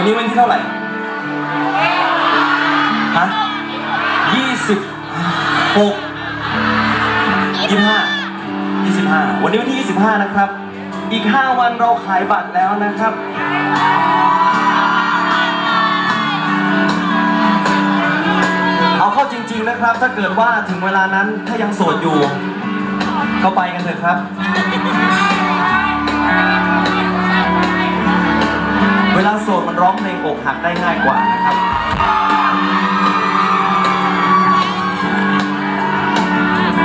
วันนี้วันที่เท่าไหร่ ฮะยี่สิบหกยี่ห้ายี่สิบห้าวันนี้วันที่ยี่สิบห้านะครับ อีกห้าวันเราขายบัตรแล้วนะครับเอาเข้าจริงๆนะครับถ้าเกิดว่าถึงเวลานั้นถ้ายังโสดอยู่ ก็ไปกันเถอะครับ เวลาโสดมันร้องเพลงอกหักได้ง่ายกว่านะครับ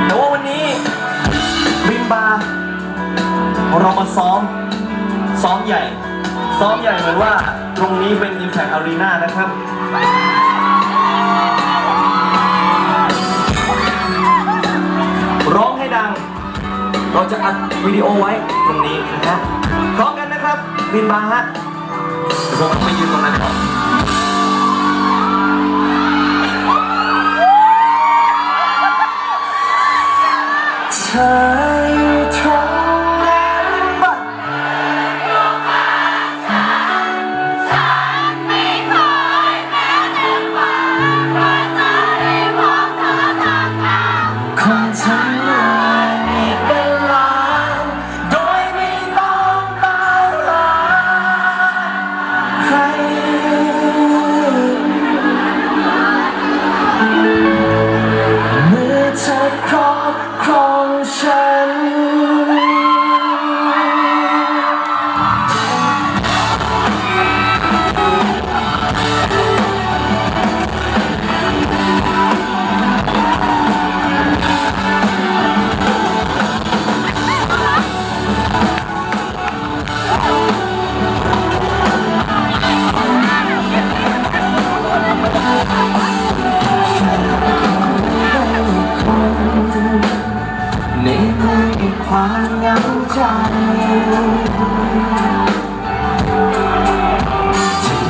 แต่ว่าวันนี้บินบาเรามาซ้อม ซ้อมใหญ่ ซ้อมใหญ่เหมือนว่า ตรงนี้เป็น Impact Arena นะครับร้องให้ดัง เราจะอัดวิดีโอไว้ตรงนี้นะฮะพร้อมกันนะครับบินบาฮะ เดี๋ยวผมต้องไปยืนตรงนั้นก่อน ความเหงาใจที่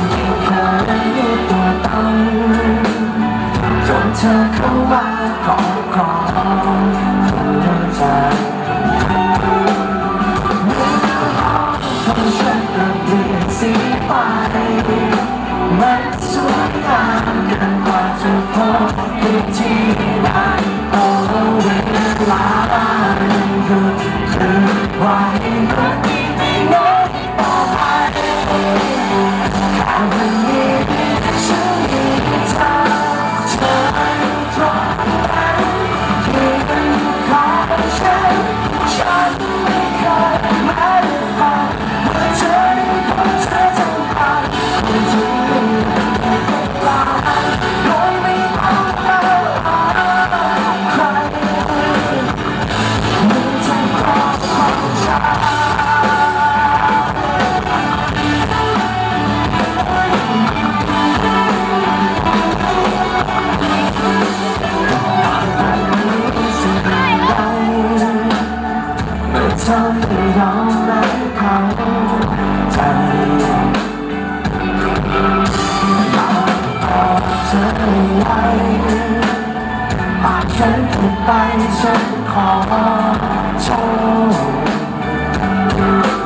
ไม่เคยมีตัวตนจนเธอเข้ามาครอบครองหัวใจเมื่อเขาทำฉันเปลี่ยนสีไปมันสวยงามเกินกว่าจะพบที่ใด Mm-hmm. เมื่อเธอไม่ยอมรับเขาใจอยากบอกเธอไว้หากฉันถูกไปฉันขอโทษ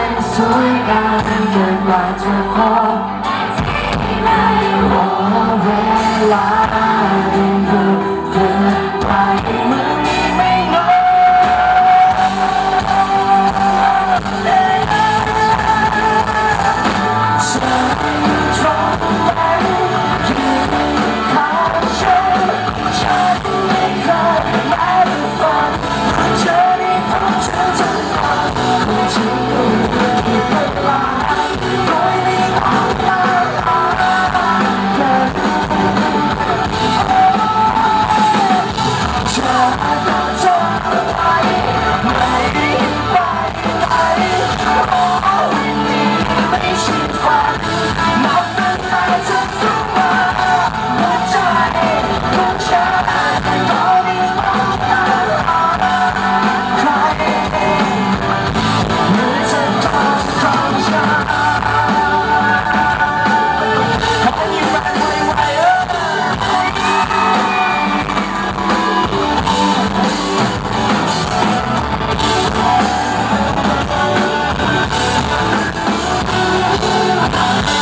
ันสวยงามเกินกว่าจะพอไม่ใช่เลยว่าเวลา Ah!